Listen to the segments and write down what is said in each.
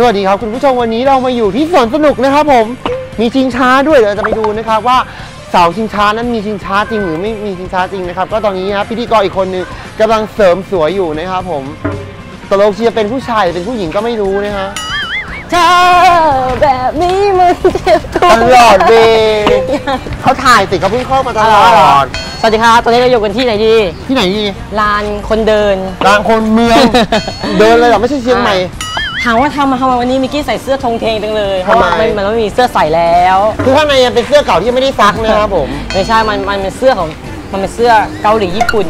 สวัสดีครับคุณผู้ชมวันนี้เรามาอยู่ที่สวนสนุกนะครับผมมีชิงช้าด้วยเดี๋ยวเราจะไปดูนะครับว่าเสาชิงช้านั้นมีชิงช้าจริงหรือไม่มีชิงช้าจริงนะครับ ก็ตอนนี้นะครับพิธีกรอีกคนนึงกำลังเสริมสวยอยู่นะครับผมตกลงเชียร์เป็นผู้ชายหรือเป็นผู้หญิงก็ไม่รู้นะฮะเธอแบบนี้มันเจ็บตัวตลอดเวย์เขาถ่ายติดเขาเพิ่งเข้ามาตลอดสวัสดีครับตอนนี้เราอยู่กันที่ไหนดี ที่ไหนดีลานคนเดินกลางคนเมือง เดินเลยเหรอไม่ใช่เชียงใหม่ ถามว่าทำมาทำไมวันนี้มิกกี้ใส่เสื้อธงเทงจังเลยเพทำไมราะว่ามันมันไม่มีเสื้อใส่แล้วคือข้างในยังเป็นเสื้อเก่าที่ยังไม่ได้ซักนะครับผมไม่ใช่มันมันเป็นเสื้อของมันเป็นเสื้อเกาหลีญี่ปุ่น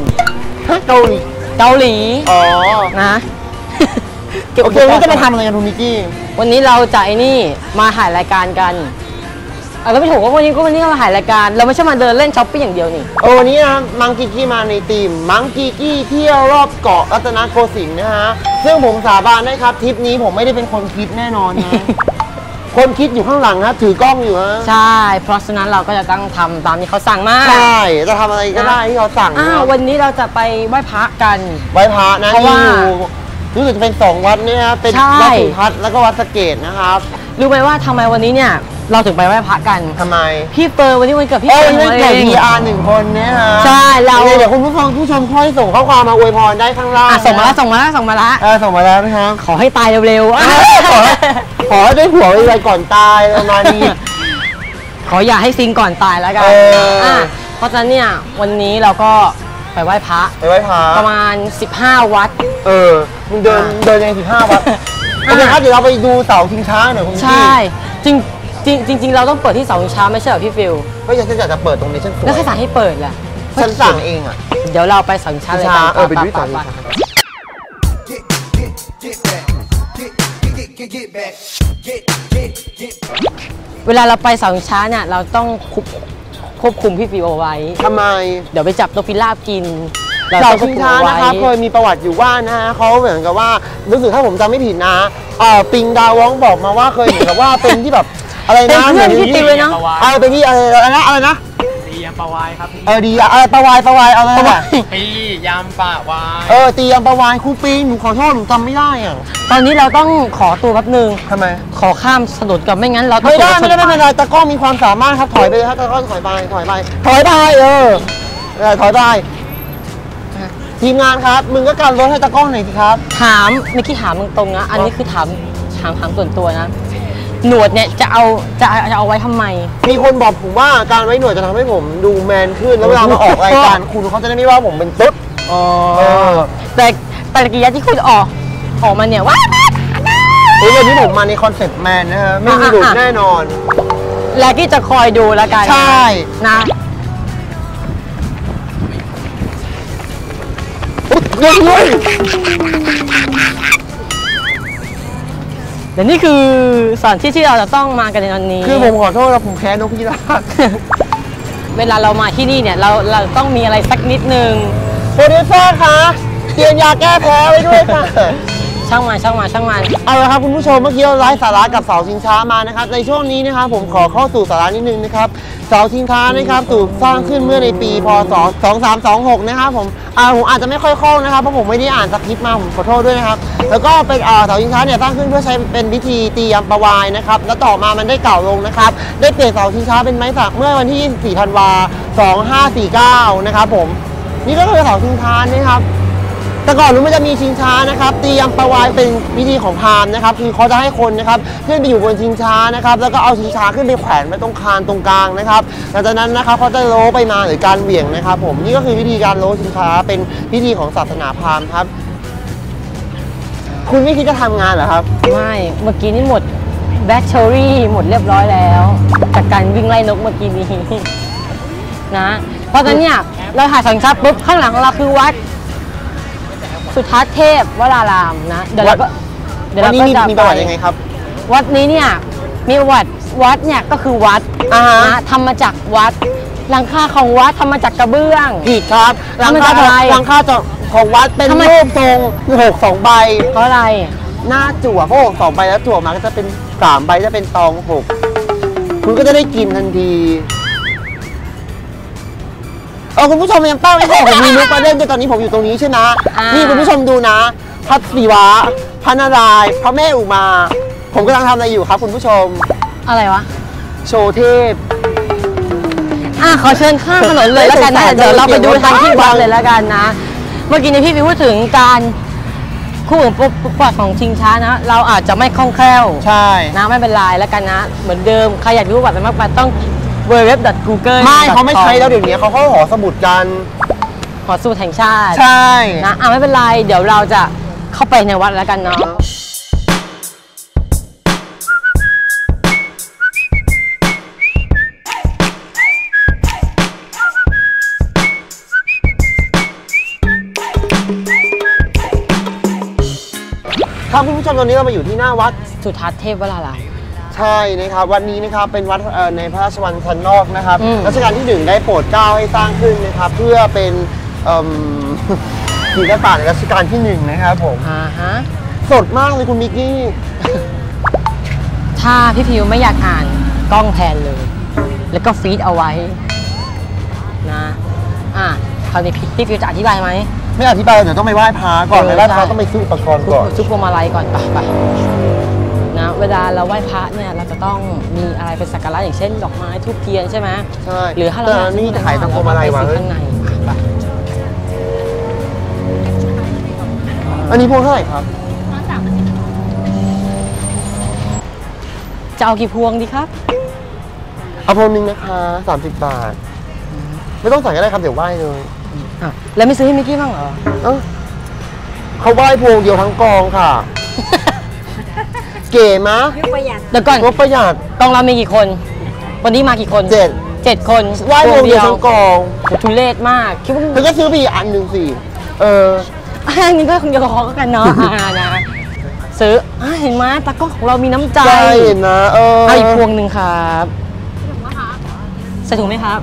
ฮะเกาหลีเกาหลีอ๋อนะโอเควันนี้จะไปทำอะไรกันคุณมิกกี้วันนี้เราจะไอ้นี่มาถ่ายรายการกันเอาก็ไม่ถูกว่าวันนี้ก็วันนี้เรามาถ่ายรายการ เราไม่ใช่มาเดินเล่นช้อปปิ้งอย่างเดียวนี่ เออวันนี้นะมังกีกี้มาในทีมมังกีกี้เที่ยวรอบเกาะรัตนโกสินทร์นะฮะ ซึ่งผมสาบานได้ครับทริปนี้ผมไม่ได้เป็นคนคิดแน่นอนนะ คนคิดอยู่ข้างหลังนะถือกล้องอยู่ฮะ ใช่ เพราะฉะนั้นเราก็จะต้องทำตามที่เขาสั่งมาใช่จะทำอะไรก็ได้ที่เขาสั่งอ่านะครับวันนี้เราจะไปไหว้พระกัน ไหว้พระนะเพราะที่ว่าอยู่รู้สึกจะเป็นสองวัดเนี่ยนะเป็นใช่ วัดสุทัศน์แล้วก็วัดสะเกดนะครับ รู้ไหมว่าทำไมวันนี้เนี่ย เราถึงไปไหว้พระกัน ทำไม พี่เฟิร์นวันนี้วันเกิดพี่เอ้เฟิยร์นเล่นของแข่เรางเอง VR หนึ่งคนเนี่ยนะใช่เรา เดี๋ยวคุณผู้ฟังผู้ชมค่อยส่งข้อความมาอวยพรได้ข้างล่างอะส่งมาแล้วนะส่งมาแล้วส่งมาแล้วเออส่งมาแล้วนะครับ ขอให้ตายเร็วๆอะขอขอให้ได้ผัวไวๆก่อนตายประมาณนี้ ขออย่าให้ซิงก่อนตายแล้วกันเอออะเพราะฉะนั้นเนี่ยวันนี้เราก็ไปไหว้พระไปไหว้พระประมาณ 15 วัด เออมึงเดินอะเดินในสิบห้าวัดโอเคครับเดี๋ยวเราไปดูเสาชิงช้าหน่อยคุณพี่ ใช่ จริง จริงจริงๆเราต้องเปิดที่เสาชิงช้าไม่ใช่เหรอพี่ฟิลก็ยังจะจะเปิดตรงนี้ฉันสวยแล้วใครสั่งให้เปิดล่ะฉันสั่งเองอะเดี๋ยวเราไปเสาชิงช้าเลยช้ากันเออไปดูที่ไปเสาชิงไปช้าไป get, get, get back. Get, get, get, get back. Get, get, get back. เวลาเราไปเสาชิงช้าเนี่ยเราต้องควบควบคุมพี่ฟิลเอาไว้ ทำไมเดี๋ยวไปจับนกพิราบกินเสาต้องควชิบงคุมช้าเอาไว้นะครับเคยมีประวัติอยู่ว่านะฮะเขาเหมือนกับว่ารู้สึกถ้าผมจำไม่ผิดนะเออปิงดาวองบอกมาว่าเคยเหมือนกับว่าเป็นที่แบบ อะไรเป็นนะเพื่อนพี่ติวเลยเนาะเออเป็นที่อะไรอะไรนะอะไรนะตียำปลาวายครับพี่เออดีอะเออประวายประวายเอาอะไรนะปียำปลาวายเออตีอัมปาวานครูปิงหนูขอโทษหนูจำไม่ได้อะตอนนี้เราต้องขอตัวแป๊บนึง ทำไมขอข้ามถนนก่อนไม่งั้นเราต้องไม่ได้ตกไม่ได้ไม่เป็นไรตะกล้องมีความสามารถครับถอยไปเลยครับตะกล้องถอยไปถอยไปถอยไปเออเออถอยไปทีมงานครับ มึงก็การรถให้ตะกล้องหน่อยสิครับ ถามเมื่อกี้ถามมึงตรงนะ อันนี้คือถามถามถามส่วนตัวนะ หนวดเนี่ยจะเอาจะจะเอาไว้ทำไม มีคนบอกผมว่าการไว้หนวดจะทำให้ผมดูแมนขึ้น แล้วเวลามาออกรายการ คุณเขาจะได้ไม่ว่าผมเป็นตุ๊ดอ๋อเออแต่แต่ตะกี้ที่คุณออกออกมาเนี่ยว้าเฮ้ยวันนี้ผมมาในคอนเซ็ปต์แมนนะฮะไม่มีหลุดแน่นอน แล้วกี้จะคอยดูแล้วกันใช่นะเฮ้ยเฮ้ยเดี๋ยวนี่คือสถานที่ที่เราจะต้องมากันในวันนี้ คือผมขอโทษนะผมแพ้นกพิราบเวลาเรามาที่นี่เนี่ยเราเราต้องมีอะไรสักนิดนึงโปรดิวเซอร์คะเตรียมยาแก้แพ้ไว้ด้วยค่ะช่างมันช่างมันช่างมันเอาละครับคุณผู้ชมเมื่อกี้เราไลฟ์สาระกับเสาชิงช้ามานะครับในช่วงนี้นะครับผมขอเข้าสู่สาระนิดนึงนะครับเสาชิงช้านะครับถูกสร้างขึ้นเมื่อในปีพศ2326 นะครับผมอ่าผมอาจจะไม่ค่อยคล่องนะครับเพราะผมไม่ได้อ่านสคริปต์มาผมขอโทษด้วยนะครับ แล้วก็เป็นเสาชิงช้าเนี่ยสร้างขึ้นเพื่อใช้เป็นพิธีตีอัมปาวายนะครับแล้วต่อมามันได้เก่าลงนะครับได้เปลี่ยนเสาชิงช้าเป็นไม้สักเมื่อวันที่ 24 ธันวา 2549 นะครับผมนี่ก็คือเสาชิงช้านะครับแต่ก่อนนู้นมันจะมีชิงช้านะครับตีอัมปาวายเป็นวิธีของพราหมณ์นะครับคือเขาจะให้คนนะครับขึ้นไปอยู่บนชิงช้านะครับ แล้วก็เอาชิงช้าขึ้นไปแขวนไว้ตรงคานตรงกลางนะครับหลังจากนั้นนะครับเขาจะโล้ไปมาหรือการเหวี่ยงนะครับ ผมนี่ก็คือวิธีการโล้ชิงช้าเป็นพิธีของศาสนาพราหมณ์ครับ คุณไม่คิดจะทำงานเหรอครับ ไม่ เมื่อกี้นี่หมดแบตเตอรี่หมดเรียบร้อยแล้ว จากการวิ่งไล่นกเมื่อกี้นี้นะ เพราะฉะนั้นเนี่ยเราถ่ายสังชับปุ๊บข้างหลังของเราคือวัด สุทัศน์เทพวรารามนะ เดี๋ยวเราก็เดี๋ยววัเรานนี้ก็มีจะมีประวัติยังไงครับวัดนี้เนี่ยมีประวัติวัดเนี่ยก็คือวัดอ่าฮะนะทำมาจากวัดหลังคาของวัดทำมาจากกระเบื้องผิดครับหลังทำไมคาทำอะไรหลังคาจอ ของวัดเป็นทำไม รูปทรงหกสองใบ เพราะอะไร หน้าจั่วเพราะหกสองใบแล้วจั่วมาก็จะเป็นสามใบจะเป็นตองหกคุณก็จะได้กินทันทีเออคุณผู้ชมยังเป้าไม่ใช่ผมมีมุกมาเล่นด้วยตอนนี้ผมอยู่ตรงนี้ใช่ไหมอ่านี่ นี่คุณผู้ชมดูนะพัทศิวะพระนารายณ์พระแม่อุมา ผมกำลังทำอะไรอยู่ครับ คุณผู้ชม อะไรวะ โชว์เทพ อะขอเชิญข้ามถนนเลยแล้วกันนะไม่สงสารเดี๋ยวเราไปดูทางที่วัดเลยเลยแล้วกันนะ เมื่อกี้นี้พี่ฟิวพูดถึงการคู่ของปุ๊บปุ๊บปัดของชิงช้านะ เราอาจจะไม่คล่องแคล่วใช่นะไม่เป็นไรแล้วกันนะ เหมือนเดิม ใครอยากรู้บัตรไปมากไปต้อง w w w g o o g l e ไม่เขาไม่ใช้แล้วเดี๋ยวนี้เขาเข้าหอสมุดกันหอสูตรแห่งชาติ ใช่นะอะไม่เป็นไร เดี๋ยวเราจะเข้าไปในวัดแล้วกันเนาะ ชมตอนนี้เรามาอยู่ที่หน้าวัดสุทัศน์เทพวราลามใช่นะครับวันนี้นะครับเป็นวัดเอ่อในพระราชวังชันนอกนะครับอืมรัชกาลที่หนึ่งได้โปรดเกล้าให้สร้างขึ้นนะครับเพื่อเป็นเอิ่มศิลปะในรัชกาลที่หนึ่งนะครับผมอ่าฮะสดมากเลยคุณมิกกี้ถ้าพี่พิวไม่อยากอ่านกล้องแทนเลย แล้วก็ฟีดเอาไว้นะอะคราวนี้พี่พี่พิวจะอธิบายไหม ไม่อธิบายเดี๋ยวต้องไปไหว้พระก่อนเออไปไหว้พระใช่ต้องไปซื้ออุปกรณ์ก่อนซุปพวงมาลัยก่อนไปไปนะเวลาเราไหว้พระเนี่ยเราจะต้องมีอะไรเป็นสักการะอย่างเช่น ดอกไม้ทูบเทียนใช่ไหมใช่หรือถ้าเราแต่อยากนี่ถ่ายทางพวงมาลัยวะเรก็ไปซื้อข้างในไปอันนี้พวงเท่าไหร่ครับจะเอากี่พวงดีครับ เอาพวงหนึ่งนะคะ30บาท ไม่ต้องใส่ก็ได้ครับ เดี๋ยวไหว้เลยอะ แล้วไม่ซื้อให้มิกกี้บ้างเหรอเอ้าเขาไหว้พวงเดียวทั้งกองค่ะ เก๋มะเดี๋ยวก่อนงบประหยัดกองเรามีกี่คน วันนี้มากี่คนเจ็ดเจ็ดคนไหว้พวงเดียวทั้งกองโอ้ทุเรศมากคิดว่าเธอก็ซื้อไปอีกอันหนึ่งสิเอออันนี้ก็คงจะขอกันเนาะอ่านะซื้ออะเห็นไหมตากล้องของเรามีน้ำใจใช่นะเออเอาอีกพวงหนึ่งครับใส่ถุงไหมครับ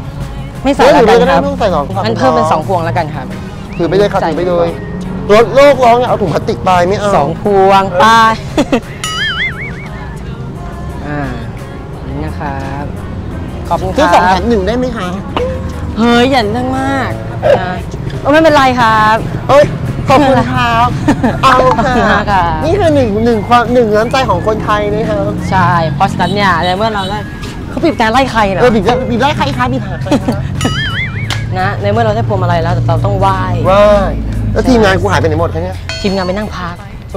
ไม่ใส่เดี๋ยวแล้วถือกัไปนก็คได้รับ ไม่ต้องใส่สองงั้นเพิ่มเป็นสองพวงแล้วกันครับถือไปเลยครับใส่ถือไปเลยรถโลกร้องเนี่ยเอาถุงพลาสติกไปไม่เอาสองพวงไป้ายอ่านี่นะครับขอบคุณคซื้อรัสองแถบมหนึ่งได้ไหมคะเฮ้ยอย่าเรื่องมากนะเออไม่เป็นไรครับเอ้ยขอบคุณครับเอาขอบคุณค่ะมากค่ะนี่คือหนึ่งหนึ่งความหนึ่งน้ำใจของคนไทยนะครับ ใช่เพราะฉะนั้นเนี่ยในเมื่อเราได้เขาปิดการไล่ใครเหรอเออบิดได้บิดได้ใครคะบิดหาใครคะ นะในเมื่อเราได้พวงมาลัยแล้วแต่เราต้องไหว้ว้ายแล้วทีมงานกูหายไปไหนหมดคะเนี่ยทีมงานไปนั่งพัก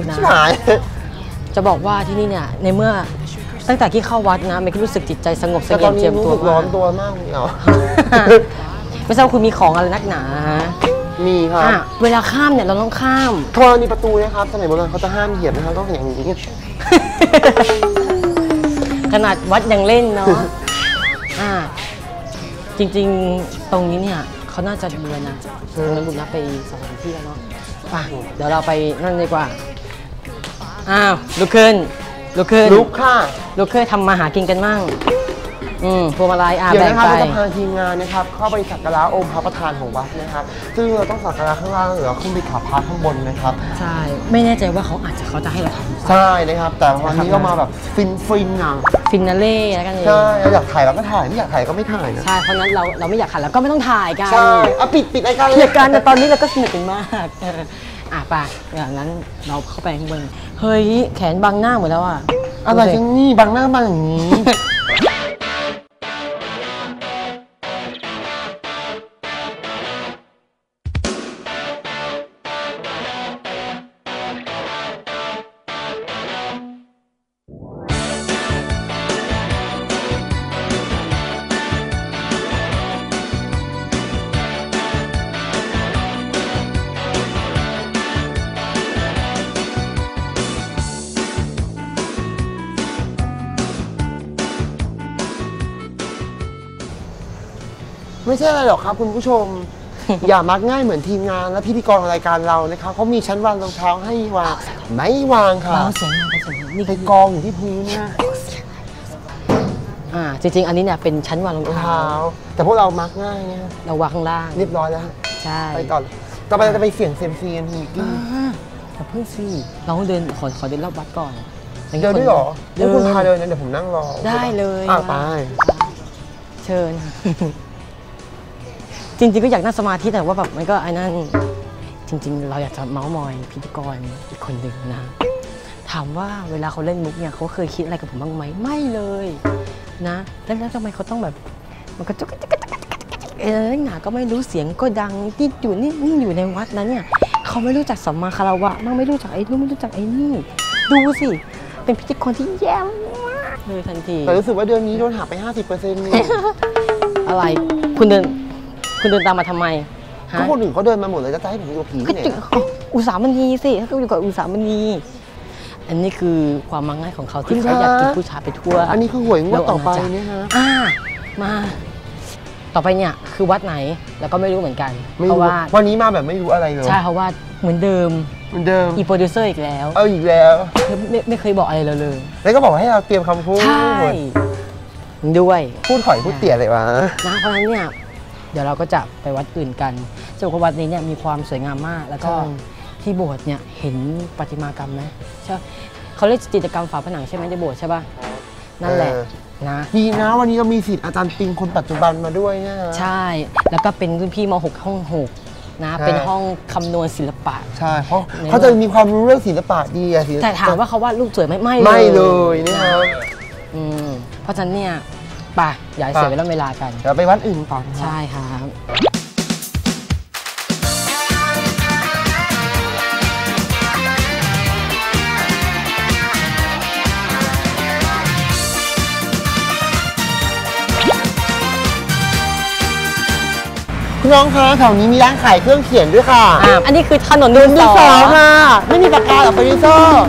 นะชิบหาย จะบอกว่าที่นี่เนี่ยในเมื่อตั้งแต่ที่เข้าวัดนะเมย์ก็รู้สึกจิตใจสงบเสแต่ตงี่อยนมนี้เจียมรู้ตัวสึกร้อนมากตัวมากเลยเหรอไม่ทราบว่าคุณมีของอะไรนักหนาฮะมีครับอะเวลาข้ามเนี่ยเราต้องข้ามธรณีประตูนะครับสมัยโบราณเขาจะห้ามเหยียบนะครับต้องอย่างนี้ขนาดวัดยังเล่นเนาะอ่า จริงๆ ตรงนี้เนี่ยเขาน่าจะบูรณะตรงนั้นบุญนะไปสองสามที่แล้วเนาะไป่ะเดี๋ยวเราไปนั่นดีกว่า อ้าวลุกขึ้นลุกขึ้นลุกค่ะลุกขึ้นทำมาหากินกันมั่งอืมพวงมาลัยอ่าเดี๋ยวแบ่งนะครับไป เราจะพาทีมงานนะครับ เข้าไปสักการะองค์พระประธานของวัดนะครับ ซึ่งเราต้องสักการะข้างล่างหรือเราขึ้นไปขับพระข้างบนนะครับ ใช่ ไม่แน่ใจว่าเขาอาจจะเขาจะให้เราทใช่นะครับ แต่วันนี้เรามาแบบฟินฟินๆอะำ ฟินาเล่แล้วกันเองใช่เราอยากถ่ายเราก็ถ่ายไม่อยากถ่ายก็ไม่ถ่ายนะ ใช่เพราะฉะนั้นเราเราไม่อยากขัดแล้วก็ไม่ต้องถ่ายกันใช่เอาปิดปิดรายการเลเหตุการณ์แต่ตอนนี้เราก็สนุกกันมากเอออะไปอย่างนั้นเราเข้าไปข้างบนเฮ้ยแขนบังหน้าหมดแล้วอะอะไรกันนี่บังหน้าบังอย่างนี้ ไม่ใช่อะไรหรอกครับคุณผู้ชม อย่ามักง่ายเหมือนทีมงานและพิธีกรของรายการเรานะครับเขามีชั้นวางรองเท้าให้วางไม่วางค่ะเราเสียงมาไปเสียงมานี่ไปคือกองอยู่ที่พื้นเนี่ยอ่าจริง ๆ อันนี้เนี่ยเป็นชั้นวางรองรองเท้าเท้า แต่พวกเรามักง่ายเนี่ยเราวางข้างล่างเรียบร้อยแล้วใช่ไปก่อนต่อไปเราจะไปเสี่ยงเซยมซีกันทีกี้อ่าอย่าเพิ่งสิเราต้องเดินขอขอเดินรอบวัดก่อนเดินด้วยเหรอเดิเดี๋ยวคุณพานเดินนะเดี๋ยวผมนั่งรอได้เลยอะไปเชิญ จริง ๆ ก็อยากนั่งสมาธิแต่ว่าแบบมันก็ไอ้นั่นจริง ๆ เราอยากจะเมาส์มอยพิธีกรอีกคนหนึ่งนะถามว่าเวลาเขาเล่นมุกเนี่ยเขาเคยคิดอะไรกับผมบ้างไหมไม่เลยนะ แล้วแล้วทำไมเขาต้องแบบ มันก็จุกจิกจิกจิกจิกจิกเออหนาก็ไม่รู้เสียงก็ดังที่อยู่นี่นี่อยู่ในวัดนะเนี่ยเขาไม่รู้จักสัมมาคารวะบ้างไม่รู้จักไอ้นู่นไม่รู้จักไอ้นี่ ดูสิ เป็นพิธีกรที่แย่มากเลยทันทีแต่รู้สึกว่าเดือนนี้โดนหักไป 50%นี่อะไรคุณเดิน คุณเดินตามมาทำไมฮะก็คนอื่นเขาเดินมาหมดเลยจะให้ผมอยู่กับผีก็ที่ไหนจุนะเอาอุตสาหมณีสิถ้าเกิดอยู่กับอุตสาหมณีอันนี้คือความมักง่ายของเขาที่เขาอยากกินผู้ชายไปทั่ว อันนี้คือหวยงวดต่อไปเนี่ยฮะอ่ามาต่อไปเนี่ยคือวัดไหนแล้วก็ไม่รู้เหมือนกันไม่เพรู้ราะว่าวันนี้มาแบบไม่รู้อะไรเลยใช่เพราะว่าเหมือนเดิมเหมือนเดิมอีโปรดิวเซอร์อีกแล้ว เอาอีกแล้วไม่ไม่ไม่เคยบอกอะไรเราเลย แล้วก็บอกให้เราเตรียมคำพูดใช่ด้วยพูดข่อยพูดเตี่ยเลยวะนะเพราะฉะนั้นเนี่ย เดี๋ยวเราก็จะไปวัดอื่นกันจะบอกว่าวัดนี้เนี่ยมีความสวยงามมาก แล้วก็ที่โบสถ์เนี่ยเห็นประติมากรรมไหมใช่เขาเรียกจิตรกรรมฝาผนังใช่ไหมในโบสถ์ใช่ป่ะนั่นแหละเออนะดีนะวันนี้เรามีสิทธิ์อาจารย์ปิงคนปัจจุบันมาด้วยเนะฮะใช่แล้วก็เป็นรุ่นพี่ม .6 ห้อง6นะใช่เป็นห้องคำนวณศิลปะ ใช่เพราะไหนเขาจะมีความรู้เรื่องศิลปะดีอะศิลปะแต่ถามว่าเขาวาดรูปสวยไหมไม่ไม่เลยนะครับอืมเพราะฉะนั้นเนี่ย ไป่ะอย่าให้เสียเวลาเวลากันเดี๋ยวไปวัดอื่นต่อนะครับใช่ครับคุณน้องคะแถวนี้มีร้านขายเครื่องเขียนด้วยค่ะอะอันนี้คือถนนดินดิสนอสอค่ะ ไม่มีปากกาหรอกโปรดิวเซอร์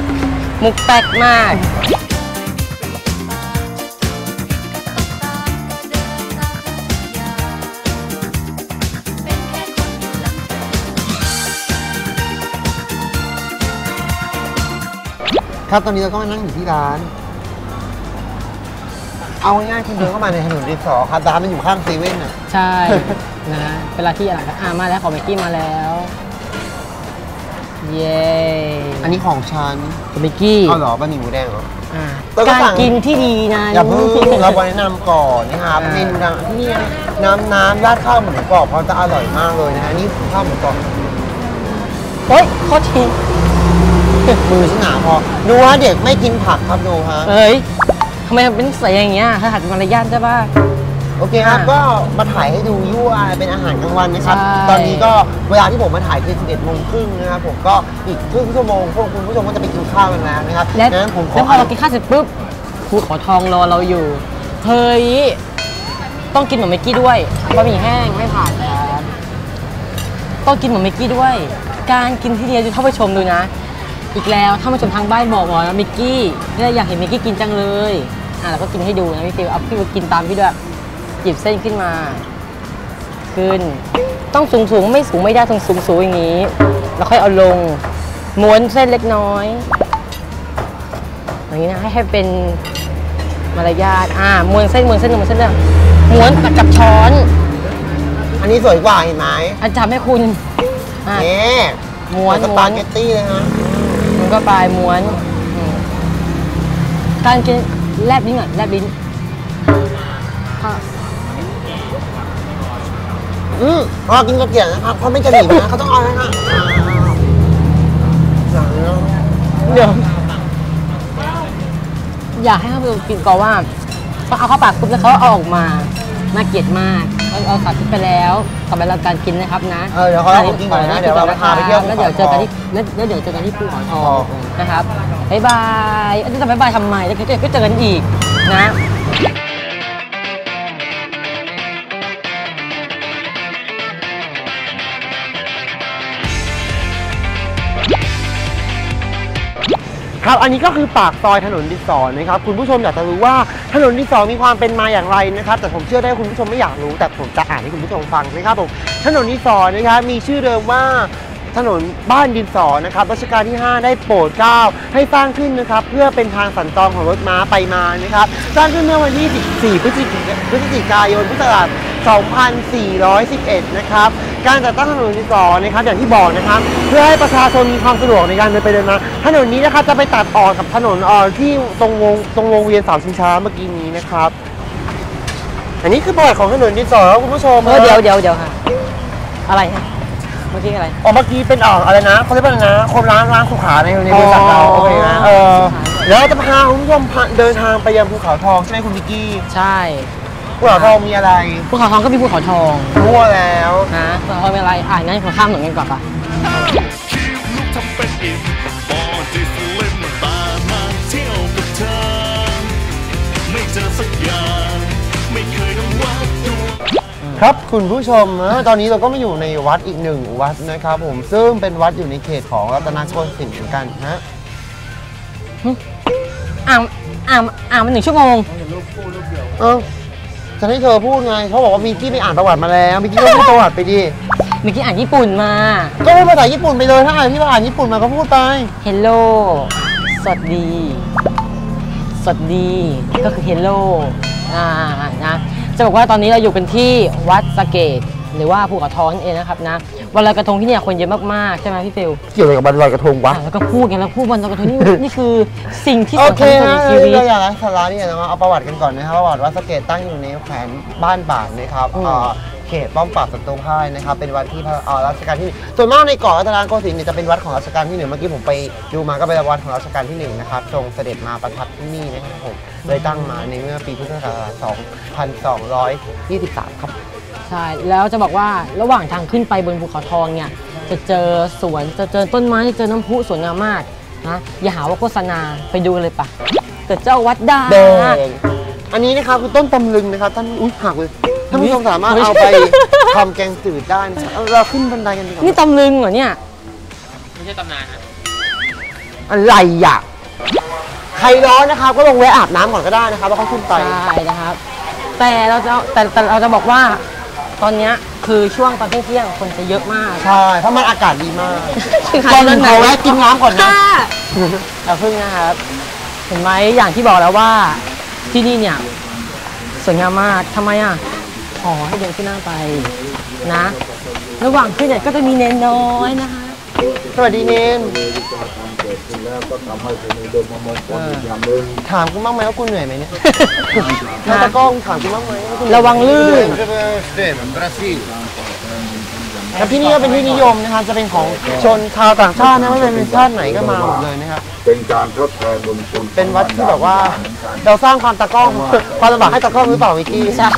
มุกแปลกมาก ครับตอนนี้เราก็มานั่งอยู่ที่ร้าน เอาง่ายๆคุณเดินเข้ามาในถนนดินสอครับร้านมันอยู่ข้างเซเว่นอะ ใช่ นะเวลาที่อะไรก็อ่ามาแล้วของเมกกี้มาแล้ว เย้อันนี้ของฉันของเมกกี้เอาเหรอบะหมี่หมูแดงเหรอ อ่าแล้วก็การสั่ง กินที่ดีนะอย่าเพิ่งเราแนะนำก่อนนะครับอ่าเมนูดังที่นี่น้ำน้ำราดข้าวหมูกรอบเขาจะอร่อยมากเลยนะฮะนี่ข้าวหมูกรอบ โอ๊ยโคตรที มือฉันหนาพอดูว่าเด็กไม่กินผักครับดูฮะเอ้ยทำไมเป็นใส่อย่างเงี้ยถ้าหัดมารยาทใช่ป่ะ โอเคครับ ก็มาถ่ายให้ดูยั่วเป็นอาหารกลางวันนะครับ ใช่ ตอนนี้ก็เวลาที่ผมมาถ่ายคือ 11โมงครึ่งนะครับผมก็อีกครึ่งชั่วโมงพวกคุณผู้ชมก็จะไปกินข้าวกันแล้วนะครับและดังนั้นผมขอแล้วพอเรากินข้าวเสร็จปุ๊บครูขอทองรอเราอยู่ เฮ้ย ต้องกินเหมือนเมกกี้ด้วยบะหมี่แห้งไม่ผ่านครับต้องกินเหมือนเมกกี้ด้วย การกินที่เดียวจะเข้าไปชมดูนะ อีกแล้วถ้ามาชมทางบ้านบอกว่าเมกกี้เนี่ยอยากเห็นเมกกี้กินจังเลยอะเราก็กินให้ดูนะพี่ฟิวเอาพี่ฟิวกินตามพี่ด้วยหยิบเส้นขึ้นมา ขึ้น ต้องสูงสูงๆไม่สูงไม่ได้ต้องสูงสูงๆอย่างนี้ แล้วค่อยเอาลงม้วนเส้นเล็กน้อยอย่างนี้นะให้ให้เป็นมารยาทอ่าม้วนเส้นม้วนเส้นม้วนเส้นเนี่ยม้วนกับช้อน อันนี้สวยกว่าเห็นไหมอาจารย์ให้คุณอะนี่ม้วนสม้ปาวนเกตตี้เลยฮะมัน ก็ปลายม้วนอืมการกินแลบลิ้นก่อนแลบลิ้นอะอืมพอกินกระเกียบนะครับเขาไม่จะหนีบนะเขาต้องเอานะฮะอ่าอย่างนี้เดี๋ยวอยากให้เขาไปกินก่อนว่าพอเอาเข้าปากปุ๊บแล้วเขาเอาออกมาน่าเกลียดมาก เอาเอาสัตว์ไปแล้วต่อไปเราการกินนะครับนะเออเดี๋ยวเขาเอาของกินก่อนนะเดี๋ยวเราพาไปเที่ยวแล้วเดี๋ยวเจอกันที่แล้วแล้วเดี๋ยวเจอกันที่ภูเขาทองนะครับบ๊ายบายเอ้ยจะบ๊ายบายทำไมแล้วก็ก็เจอกันอีกนะ ครับ อันนี้ก็คือปากซอยถนนดิสอนะครับ คุณผู้ชมอยากจะรู้ว่าถนนดิสอมีความเป็นมาอย่างไรนะครับ แต่ผมเชื่อได้คุณผู้ชมไม่อยากรู้ แต่ผมจะอ่านให้คุณผู้ชมฟังนะครับผม ถนนดิสอนะครับ มีชื่อเดิมว่า ถนนบ้านดินสอนะครับรัชกาลที่ 5 ได้โปรดเกล้าให้สร้างขึ้นนะครับเพื่อเป็นทางสัญจรของรถม้าไปมานะครับสร้างขึ้นเมื่อวันที่ 14พฤศจิกายนพฤศจิกายนพุทธศักราช2411 นะครับ การจัดตั้งถนนดินสอนะครับอย่างที่บอกนะครับ เพื่อให้ประชาชนมีความสะดวกในการเดินไปเดินมา ถนนนี้นะครับจะไปตัดออกกับถนนเอ่อที่ตรงวงตรงวงเวียนสามชิงช้าเมื่อกี้นี้นะครับ อันนี้คือประวัติของถนนดินสอครับคุณผู้ชมเออเดี๋ยวเดี๋ยวเดี๋ยวค่ะ อะไรฮะ เมื่อกี้อะไร อ๋อเมื่อกี้เป็นออกอะไรนะเขาเรียกว่าอะไรนะคนล้างล้างสุขาในในบริษัทเราอ๋อโอเคนะเออแล้วเราจะพาคุณผู้ชมพาเดินทางไปยังภูเขาทองใช่ไหมคุณวิกกี้ ใช่ภูเขาทองมีอะไรภูเขาทองก็มีภูเขาทองรั่วแล้วนะภูเขาทองเป็นอะไรอ่างั้นขอข้ามถนนกันก่อนปะ ครับคุณผู้ชมนะตอนนี้เราก็มาอยู่ในวัดอีกหนึ่งวัดนะครับผมซึ่งเป็นวัดอยู่ในเขตของรัตนโกสินทร์เหมือนกันฮะอ่างอ่างอ่างมันหนึ่งชั่วโมงเอ้าจะให้เธอพูดไงเขาบอกว่ามิกกี้ไปอ่านประวัติมาแล้วมิกกี้ก็พูดประวัติไปดิเมื่อกี้อ่านญี่ปุ่นมา ก็พูดภาษาญี่ปุ่นไปเลยถ้าอ่านที่เราอ่านญี่ปุ่นมาก็พูดไป Hello สวัสดีสวัสดีก็คือ Hello อ่านะ จะบอกว่าตอนนี้เราอยู่กันที่วัดสะเกตหรือว่าภูเขาทองนั่นเองนะครับนะวันลอยกระทงที่เนี่ยคนเยอะมากๆใช่ไหมพี่ฟิลเกี่ยวอะไรกับวันลอยกระทงวะอะแล้วก็พูดกันแล้วพูดวันลอยกระทงนี่ นี่คือสิ่งที่โอสำเคคัญที่สุดฮะในชีวิต เราอยากไร้สาระนี่นะเอาประวัติกันก่อนนะครับประวัติวัดสะเกตตั้งอยู่ในแขวนบ้านบาทนะครับอืม เอ่อ เขตป้อมปราบศัตรูพ่ายนะครับเป็นวัดที่พระเอ่อรัชกาลที่หนึ่งส่วนมากในเกาะรัตนโกสินทร์เนี่ยจะเป็นวัดของรัชกาลที่หนึ่งเมื่อกี้ผมไปดูมาก็เป็นวัดของรัชกาลที่หนึ่งนะครับทรงเสด็จมาประทับที่นี่นะครับผมเลยตั้งมาในเมื่อปีพุทธศักราช2223 ครับ ใช่ แล้วจะบอกว่าระหว่างทางขึ้นไปบนภูเขาทองเนี่ย จะเจอสวน จะเจอต้นไม้เจอน้ำพุสวยงามมากนะ อย่าหาว่าโฆษณา ไปดูเลยปะเกิดเจ้าวัดดา แดงอันนี้นะครับคือต้นตำลึงนะครับท่านอุ้ยหักเลย ท่านผู้ชมสามารถเอาไปทำแกงจืดได้นะครับเอาเราขึ้นบันไดกันดีกว่านี่ตำลึงเหรอเนี่ย ไม่ใช่ตำนานนะอะไรอะใครร้อนนะครับ ก็ลงแวะอาบน้ำก่อนก็ได้นะครับ แล้วก็ขึ้นไป ใช่นะครับ แต่เราจะแต่แต่เราจะบอกว่า ตอนเนี้ยคือช่วงตอนเที่ยงๆคนจะเยอะมากใช่ เพราะมันอากาศดีมากคือก่อนอื่นขอแวะกินน้ำก่อนนะ ค่ะเราเพิ่งนะครับ เห็นไหมอย่างที่บอกแล้วว่าที่นี่เนี่ยสวยงามมากทำไมอะ อ๋อให้เดินขึ้นหน้าไปนะ ระหว่างขึ้นเนี่ยก็จะมีเนนน้อยนะคะ สวัสดีเนนถามกูบ้างไหมว่ากูเหนื่อยไหมเนี่ยนาตะกล้องถามกูบ้างไหมว่ากูเหนื่อยไหมระวังลื่นแล้วที่นี่ก็เป็นที่นิยมนะครับจะเป็นของชนชาวต่างชาตินะไม่ว่าเป็นชาติไหนก็มาหมดเลยนะครับ เป็นการทดแทนบุญคุณเป็นวัดที่แบบว่า เราสร้างความตะกล้องความลำบากให้ตะกล้องหรือเปล่าวิกกี้ใช่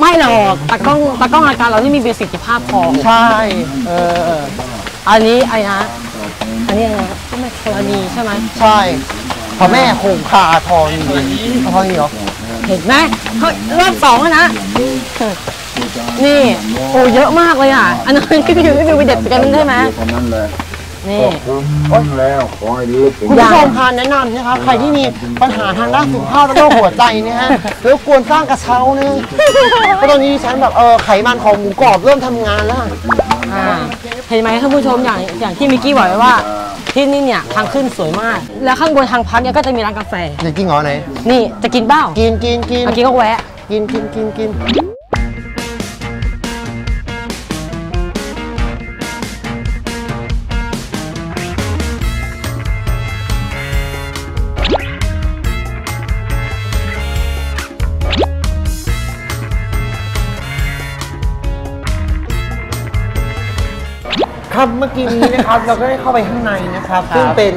ไม่หรอกตากล้องตากล้องรายการเรานี่มีประสิทธิภาพพอใช่ เออ อันนี้ไอ้นะอันนี้อะไรนะก็ไม่ธรณีใช่ไหมใช่พระแม่คงคาทอนีทอนีเหรอ เห็นไหมเขารอบสองแล้วนะ นี่ โอ้เยอะมากเลยอะ อันนั้นก็คือก็คือไปเด็ดกันใช่ไหมเท่า นั้นแหละนี่คุ้มแล้วขอให้ลึกถึงคุณผู้ชมพาแนะนำนะครับใครที่มีปัญหาทางด้านสุขภาพและโรคหัวใจนะฮะแล้วควรสร้างกระเช้านะเพราะตอนนี้ดิฉันแบบเออไขมันของหมูกรอบเริ่มทำงานแล้วอ่าเห็นไหมท่านผู้ชมอย่างอย่างที่มิกกี้บอกไว้ว่า ที่นี่เนี่ยทางขึ้นสวยมาก แล้วข้างบนทางพักเนี่ยก็จะมีร้านกาแฟจริงเหรอไหนนี่จะกินเบ้ากินกินกินเมื่อกี้ก็แวะ กินกินกินกิน ครับเมื่อกี้นี้นะครับ เราก็ได้เข้าไปข้างในนะครับ ซึ่งเป็น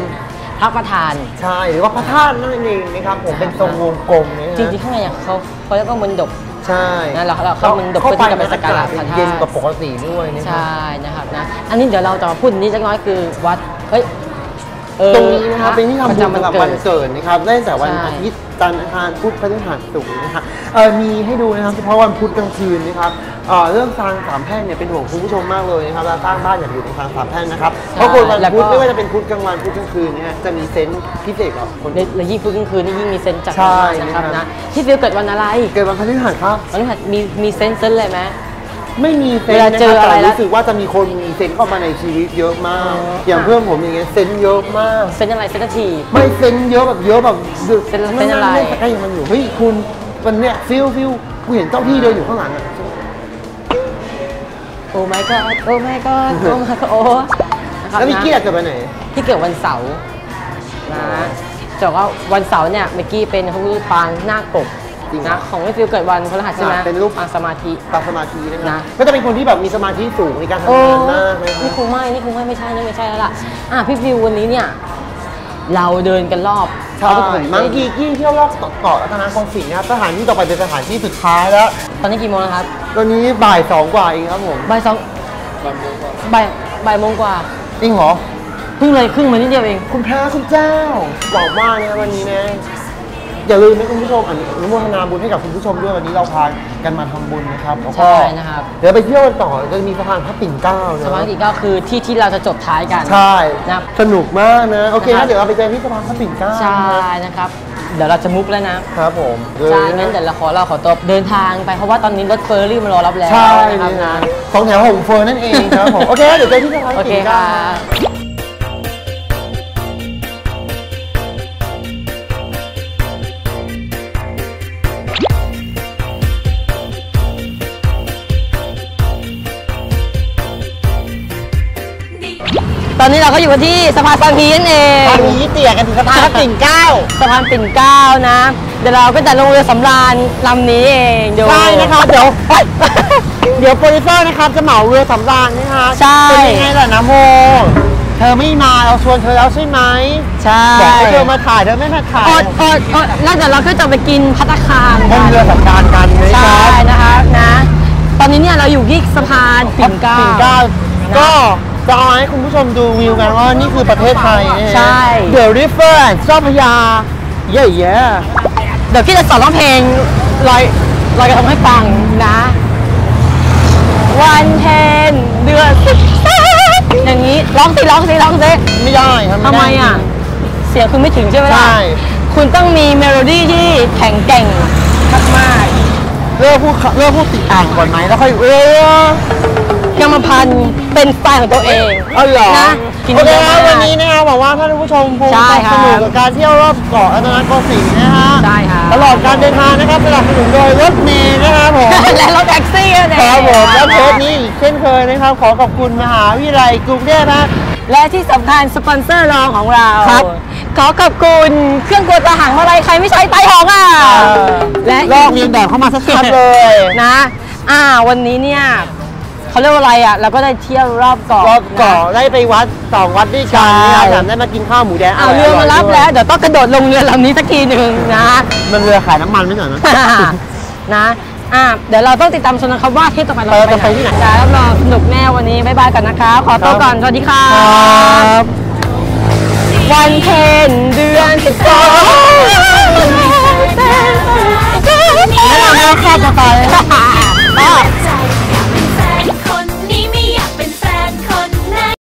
พักประธานใช่หรือว่าพระธาตุนั่นเองนะครับผมเป็นทรงวงกลมนะฮะจริงๆข้างในเนี่ยเขาเขาเรียกว่ามนดบใช่นะเราเราเข้ามันดบเพื่อที่จะไปสักการะพระธาตุเย็นกว่าปกติด้วยนะครัใช่นะครับนะอันนี้เดี๋ยวเราจะมาพูดนิดเล็กน้อยคือวัดเฮ้ยเออ ตรงนี้นะครับเป็นที่ทำบุญประจำสำหรับเกิวันดเกิดนะครับได้ตั้งแต่วันใช่อาทิตย์จันทร์อังคารพุธพฤหัสศุกร์นะครับเออมีให้ดูนะครับเฉพาะวันพุธกลางคืนนะครับเอ่อเรื่องทางสามแพร่งเนี่ยเป็นห่วงคุณผู้ชมมากเลยนะครับเราสร้างบ้านอยากอยู่ในทางสามแพร่งนะครับเพราะคนวันพุธไม่ว่าจะเป็นพุธกลางวันพุธกลางคืนเนยฮะจะมีเซนส์พิเศษกับคนและและยิ่งพูดกลางคืนนี่ยิ่งมีเซนส์จากใช่ธรรมชาตินะครับนะนะที่ฟิลเกิดวันอะไร เกิดวันพฤหัสครับวันพฤหัสมีมีเซนส์เซนส์เลยไหม ไม่มีเซนเวลาส์นะเจคอรับอะไรแต่แล้ว รู้สึกว่าจะมีคนมีเซนส์เข้ามาในชีวิตเยอะมากอ๋อออย่างเพื่อนผมอย่างเงี้ยเซนส์เยอะมาก เซนส์อะไรเซนส์นาที ไม่เซนส์เยอะแบบเยอะแบบดึกเซนส์เซนส์อะไรม่ใกล้มันอยู่เฮ้ยคุณมันเนี่ยฟิลฟิลกูเห็นเจ้าที่เดินอยู่ข้างหลังอะโอ้ my god โอ้ my god โอ้ my god โอ้นะครับแล้วพี่นะเกียร์จะไปไหน ที่เกิดวันเสาร์นะจะบอกว่าวันเสาร์เนี่ยเมื่อกี้เป็นพระพุทธปางหน้ากบ จริงเหรอนะของพี่ฟิวเกิดวันพฤหัสใช่ไหมอ่าเป็นรูปปางสมาธิปางสมาธินะครันะบก็จะเป็นคนที่แบบมีสมาธิสูงในการทำโอ้งานมากเลยครันี่บคงไม่นี่คงไม่ไม่ใช่นะไม่ใช่แล้วล่ะอะพี่ฟิววันนี้เนี่ยเราเดินกันรอบใช่มังกีกี้เที่ยวรอบเกาะรัตนโกสินทร์นะครับสถานที่ต่อไปเป็นสถานที่สุดท้ายแล้ว ตอนนี้กี่โมงแล้วครับ ตอนนี้บ่ายสองกว่าเองครับผมบ่ายสองบ่ายบ่ายโมงกว่าจริงเหรอเพิ่งเลยครึ่งมานิดเดียวเอง คุณพระคุณเจ้าบอกว่านะวันนี้นะ อย่าลืมนะคุณผู้ชมอนุโมทนาบุญให้กับคุณผู้ชมด้วยวันนี้เราพากันมาทำบุญนะครับแล้วก็ใช่นะครับ เดี๋ยวไปเที่ยวกันต่อจะมีสะพานพระปิ่นเกล้านะสะพานที่ก็คือที่ที่เราจะจบท้ายกันใช่นะครับ สนุกมากนะโอเคนะครันะบเดี๋ยวเราไปเจอที่สะพานพระปิ่นเกล้าใช่นะครับ เดี๋ยวเราจะมุกแล้วนะ ครับผมใช่งั้นเดี๋ยวเราขอเราขอตัวเดินทางไปเพราะว่าตอนนี้รถเฟอร์รี่มารอรับแล้วใช่นะครับนี่นะนะของแถวหงเฟิร์นนั่นเองครับผมโอเคเดี๋ยวเจอที่สะพานพโอระเคปิ่นคเกรัล้า นนี้เราก็อยู่กันที่สะพานสังฮีนั่นเองตอนนี้เตี่ยกันถึงสะพานพระปิ่นเกล้าสะพานปิ่นเกล้านะ เดี๋ยวเราก็จะลงเรือสำราญลำนี้เองดูใช่นะครับเดี๋ยวเดี๋ยวโปรดิวเซอร์นะครับจะเหมาเรือสำราญนะคะใช่เป็นยังไงล่ะนะโมเธอไม่มาเราชวนเธอแล้วใช่ไหมใช่บอกให้เธอมาถ่ายเธอไม่มาถ่ายอดอดอดแล้วเดี๋ยวเราก็จะไปกินพัตตาคารบนเรือสำราญกันนะคใช่รับนะคะนะ ตอนนี้เนี่ยเราอยู่ที่สะพานปิ่นเกล้าปิ่นเกล้า ก็จะเอาให้คุณผู้ชมดูวิวกันว่านี่คือประเทศไทยนะฮะใช่ The River เจ้าพระยา เย่เย่เดี๋ยวพี่จะสอนร้องเพลงลอยลอยกระทงให้ฟังนะ วันเพ็ญเดือนสิบสามอย่างนี้ร้องสิร้องสิร้องสิไม่ได้ครับทำไมอะ เสียงคุณไม่ถึงใช่ไหมล่ะใช่คุณต้องมีเมโลดี้ที่แข็งแกร่งมากเลิกพูดเลิกพูดติดอ่างก่อนไหมแล้วค่อยเออๆ กรรมพันธุ์เป็นสไตล์ของตัวเองเอาเหรอนะกินโอเคเยอะคมารับก วันนี้นะครับหวังว่าท่านผู้ชมคงใช่จะครับ สนุกกับการเที่ยวรอบเกาะรัตนโกสินทร์นะฮะใช่ครับตลอดการเดินทางนะครับสนับสนุนโดยรถเมย์นะครับผม และรถแท็กซี่นั่นเองครับผมแล้วเทปนี้อีกเช่นเคยนะครับ ขอขอบคุณมหาวิทยาลัยกรุงเทพนะ และที่สำคัญสปอนเซอร์รองของเราครับ ขอขอบคุณเครื่องกดตะหังมาลัยใครไม่ใช้ไตหองอะและ ลอกเรียนแบบเข้ามาสักคับเลย นะ อ่า วันนี้เนี่ย เขาเรียกว่าอะไรอะเราก็ได้เที่ยวรอบเกาะรอบเกาะได้ไปวัดสองวัดด้วยกันในะได้มากินข้าวหมูแดงเอาเรือมารับแล้ว เดี๋ยวต้องกระโดดลงเรือลำนี้สักทีหนึ่งนะ มันเรือขายน้ำมันไม่เหรอนะ นะอะเดี๋ยวเราต้องติดตามชมนะครับว่าเทปต่อไปเราเราจะไปที่ไหน จ้ารับรองสนุกแน่วันนี้บ๊ายบายกันนะคะ ขอตัวก่อน สวัสดีค่ะ บ วันเพ็ญเดือนสิบสองแล้วเราก็ข้าจะไป